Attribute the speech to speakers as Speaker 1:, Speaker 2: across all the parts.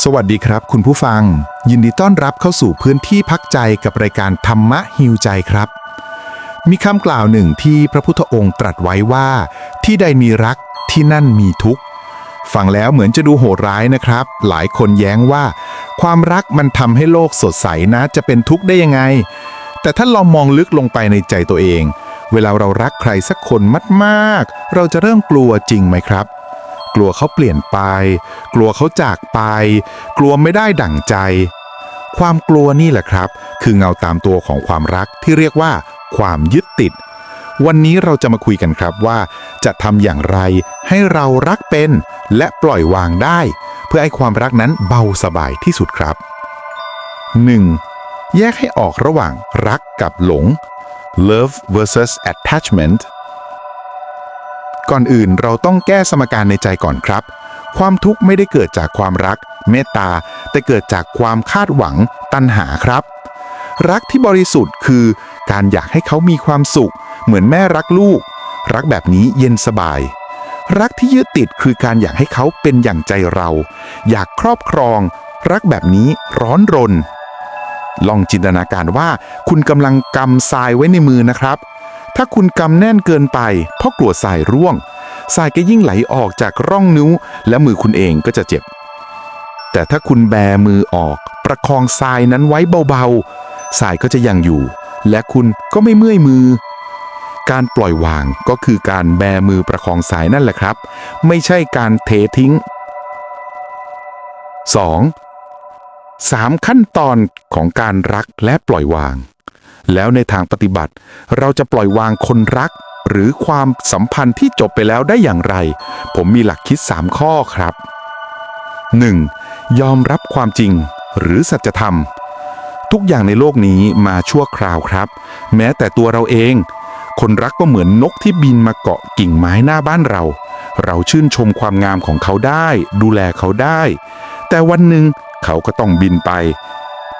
Speaker 1: สวัสดีครับ คุณผู้ฟัง ยินดีต้อนรับเข้าสู่พื้นที่พักใจกับรายการธรรมะฮิวใจครับ มีคำกล่าวหนึ่งที่พระพุทธองค์ตรัสไว้ว่า ที่ใดมีรักที่นั่นมีทุกข์ฟังแล้วเหมือนจะดูโหดร้ายนะครับ หลายคนแย้งว่า ความรักมันทำให้โลกสดใสนะจะเป็นทุกข์ได้ยังไง แต่ถ้าลองมองลึกลงไปในใจตัวเอง เวลาเรารักใครสักคนมากๆ เราจะเริ่มกลัวจริงไหมครับ กลัวเขาเปลี่ยนไป กลัวเขาจากไป กลัวไม่ได้ดั่งใจ ความกลัวนี่แหละครับ คือเงาตามตัวของความรักที่เรียกว่า ความยึดติด วันนี้เราจะมาคุยกันครับว่า จะทำอย่างไรให้เรารักเป็น และปล่อยวางได้ เพื่อให้ความรักนั้นเบาสบายที่สุดครับ 1. แยกให้ออกระหว่างรักกับหลง love versus attachment ก่อนอื่นเราต้องแก้สมการในใจก่อนครับ ความทุกข์ไม่ได้เกิดจากความรัก เมตตา แต่เกิดจากความคาดหวัง ตัณหาครับ รักที่บริสุทธิ์คือ การอยากให้เขามีความสุข เหมือนแม่รักลูก รักแบบนี้เย็นสบาย รักที่ยึดติดคือการอยากให้เขาเป็นอย่างใจเรา อยากครอบครอง รักแบบนี้ร้อนรน ลองจินตนาการว่า คุณกำลังกำทรายไว้ในมือนะครับ ถ้าคุณกำแน่นเกินไป เพราะกลัวทรายร่วงทรายก็ยิ่งไหลออกจากร่องนิ้ว และมือคุณเองก็จะเจ็บ แต่ถ้าคุณแบมือออก ประคองทรายนั้นไว้เบาๆทรายก็จะยังอยู่ และคุณก็ไม่เมื่อยมือ การปล่อยวางก็คือการแบมือประคองสายนั่นแหละครับ ไม่ใช่การเททิ้ง 2. สามขั้นตอนของการรักและปล่อยวาง แล้วในทางปฏิบัติ เราจะปล่อยวางคนรัก หรือความสัมพันธ์ที่จบไปแล้วได้อย่างไร ผมมีหลักคิด 3 ข้อครับ 1. ยอมรับความจริง หรือสัจธรรม ทุกอย่างในโลกนี้มาชั่วคราวครับ แม้แต่ตัวเราเอง คนรักก็เหมือนนกที่บินมาเกาะกิ่งไม้หน้าบ้านเรา เราชื่นชมความงามของเขาได้ ดูแลเขาได้ แต่วันหนึ่งเขาก็ต้องบินไป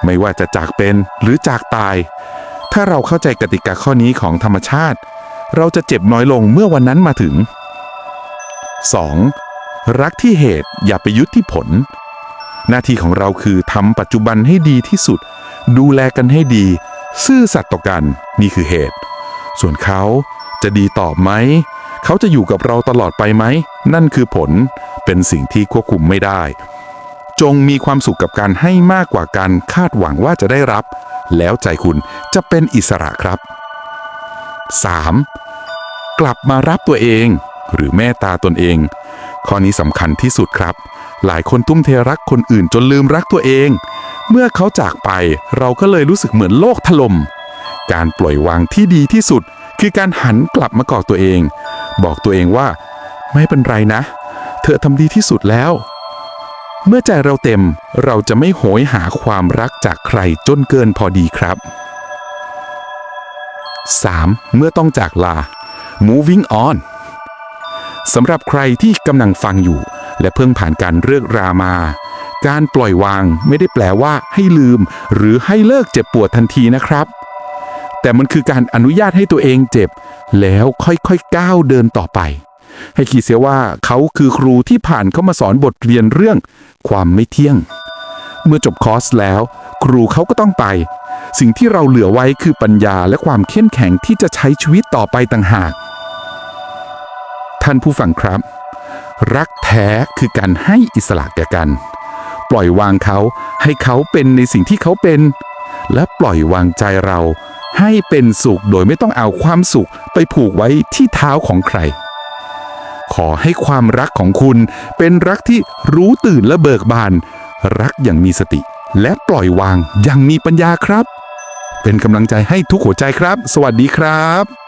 Speaker 1: ไม่ว่าจะจากเป็นหรือจากตาย ถ้าเราเข้าใจกติกาข้อนี้ของธรรมชาติ เราจะเจ็บน้อยลงเมื่อวันนั้นมาถึง 2. รักที่เหตุอย่าไปยึดที่ผล หน้าที่ของเราคือทำปัจจุบันให้ดีที่สุด ดูแลกันให้ดี ซื่อสัตย์ต่อกันนี่คือเหตุ ส่วนเขาจะดีตอบไหม เขาจะอยู่กับเราตลอดไปไหม นั่นคือผลเป็นสิ่งที่ควบคุมไม่ได้ จงมีความสุขกับการให้มากกว่าการคาดหวังว่าจะได้รับ แล้วใจคุณจะเป็นอิสระครับ 3. กลับมารับตัวเอง หรือเมตตาตนเอง ข้อนี้สำคัญที่สุดครับ หลายคนทุ่มเทรักคนอื่นจนลืมรักตัวเอง เมื่อเขาจากไปเราก็เลยรู้สึกเหมือนโลกถล่มการปล่อยวางที่ดีที่สุด คือการหันกลับมากอดตัวเอง บอกตัวเองว่า ไม่เป็นไรนะ เธอทำดีที่สุดแล้ว เมื่อใจเราเต็มเราจะไม่โหยหาความรักจากใครจนเกินพอดีครับ 3. เมื่อต้องจากลา moving on สำหรับใครที่กำลังฟังอยู่ และเพิ่งผ่านการเลิกรามา การปล่อยวางไม่ได้แปลว่าให้ลืม หรือให้เลิกเจ็บปวดทันทีนะครับ แต่มันคือการอนุญาตให้ตัวเองเจ็บ แล้วค่อยๆก้าวเดินต่อไป ให้คิดเสียว่าเขาคือครูที่ผ่านเข้ามาสอนบทเรียนเรื่อง ความไม่เที่ยง เมื่อจบคอร์สแล้ว ครูเขาก็ต้องไป สิ่งที่เราเหลือไว้คือปัญญาและความเข้มแข็งที่จะใช้ชีวิตต่อไปต่างหาก ท่านผู้ฟังครับ รักแท้คือการให้อิสระแก่กัน ปล่อยวางเขาให้เขาเป็นในสิ่งที่เขาเป็น และปล่อยวางใจเราให้เป็นสุขโดยไม่ต้องเอาความสุขไปผูกไว้ที่เท้าของใคร ขอให้ความรักของคุณเป็นรักที่รู้ตื่นและเบิกบาน รักอย่างมีสติ และปล่อยวางอย่างมีปัญญาครับ เป็นกำลังใจให้ทุกหัวใจครับ สวัสดีครับ